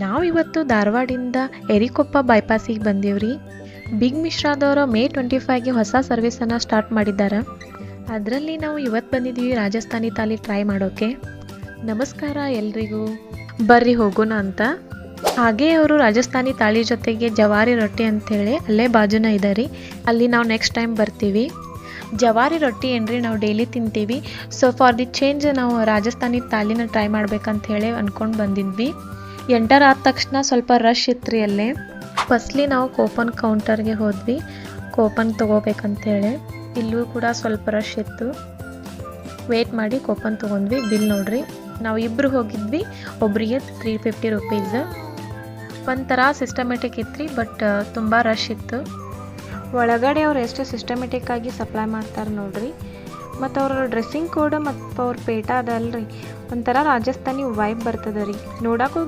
ನಾವು ಇವತ್ತು ಧಾರವಾಡಿಂದ ಎರಿಕೊಪ್ಪ ಬೈಪಾಸಿಗೆ ಬಂದೀವ್ರಿ. ಬಿಗ್ ಮಿಶ್ರಾದವರು ಮೇ ಟ್ವೆಂಟಿ ಫೈವ್ಗೆ ಹೊಸ ಸರ್ವಿಸನ್ನು ಸ್ಟಾರ್ಟ್ ಮಾಡಿದ್ದಾರೆ. ಅದರಲ್ಲಿ ನಾವು ಇವತ್ತು ಬಂದಿದ್ದೀವಿ ರಾಜಸ್ಥಾನಿ ತಾಲಿ ಟ್ರೈ ಮಾಡೋಕ್ಕೆ ನಮಸ್ಕಾರ ಎಲ್ರಿಗೂ. ಬರ್ರಿ ಹೋಗೋಣ ಅಂತ. ಹಾಗೆ ಅವರು ರಾಜಸ್ಥಾನಿ ತಾಳಿ ಜೊತೆಗೆ ಜವಾರಿ ರೊಟ್ಟಿ ಅಂಥೇಳಿ ಅಲ್ಲೇ ಬಾಜುನ ಇದ್ದಾರೆ ಅಲ್ಲಿ ನಾವು ನೆಕ್ಸ್ಟ್ ಟೈಮ್ ಬರ್ತೀವಿ. ಜವಾರಿ ರೊಟ್ಟಿ ಏನ್ರಿ ನಾವು ಡೈಲಿ ತಿಂತೀವಿ. ಸೊ ಫಾರ್ ದಿ ಚೇಂಜ್ ನಾವು ರಾಜಸ್ಥಾನಿ ತಾಲಿನ ಟ್ರೈ ಮಾಡ್ಬೇಕಂತ ಹೇಳಿ ಅಂದ್ಕೊಂಡು ಬಂದಿದ್ವಿ. ಎಂಟರ್ ಆದ ತಕ್ಷಣ ಸ್ವಲ್ಪ ರಶ್ ಇತ್ತು ರೀ ಅಲ್ಲೇ. ಫಸ್ಟ್ಲಿ ನಾವು ಕೂಪನ್ ಕೌಂಟರ್ಗೆ ಹೋದ್ವಿ. ಕೂಪನ್ ತೊಗೋಬೇಕಂತೇಳಿ. ಇಲ್ಲೂ ಕೂಡ ಸ್ವಲ್ಪ ರಶ್ ಇತ್ತು. ವೇಟ್ ಮಾಡಿ ಕೂಪನ್ ತೊಗೊಂಡ್ವಿ. ಬಿಲ್ ನೋಡ್ರಿ. ನಾವು ಇಬ್ಬರು ಹೋಗಿದ್ವಿ. ಒಬ್ರಿಗೆ ತ್ರೀ ಫಿಫ್ಟಿ ರುಪೀಸ್ ಒಂಥರ ಸಿಸ್ಟಮೆಟಿಕ್ ಇತ್ತು ರೀ ಬಟ್ ತುಂಬ ರಶ್ ಇತ್ತು. ಒಳಗಡೆ ಅವ್ರು ಎಷ್ಟು ಸಿಸ್ಟಮೆಟಿಕ್ ಆಗಿ ಸಪ್ಲೈ ಮಾಡ್ತಾರೆ ನೋಡ್ರಿ. ಮತ್ತು ಅವ್ರ ಡ್ರೆಸ್ಸಿಂಗ್ ಕೋಡ್ ಮತ್ತು ಅವ್ರ ಪೇಟ ಅದಲ್ರಿ. ಒಂಥರ ರಾಜಸ್ಥಾನಿ ವೈಬ್ ಬರ್ತದೆ ರೀ. ನೋಡಕ್ಕೂ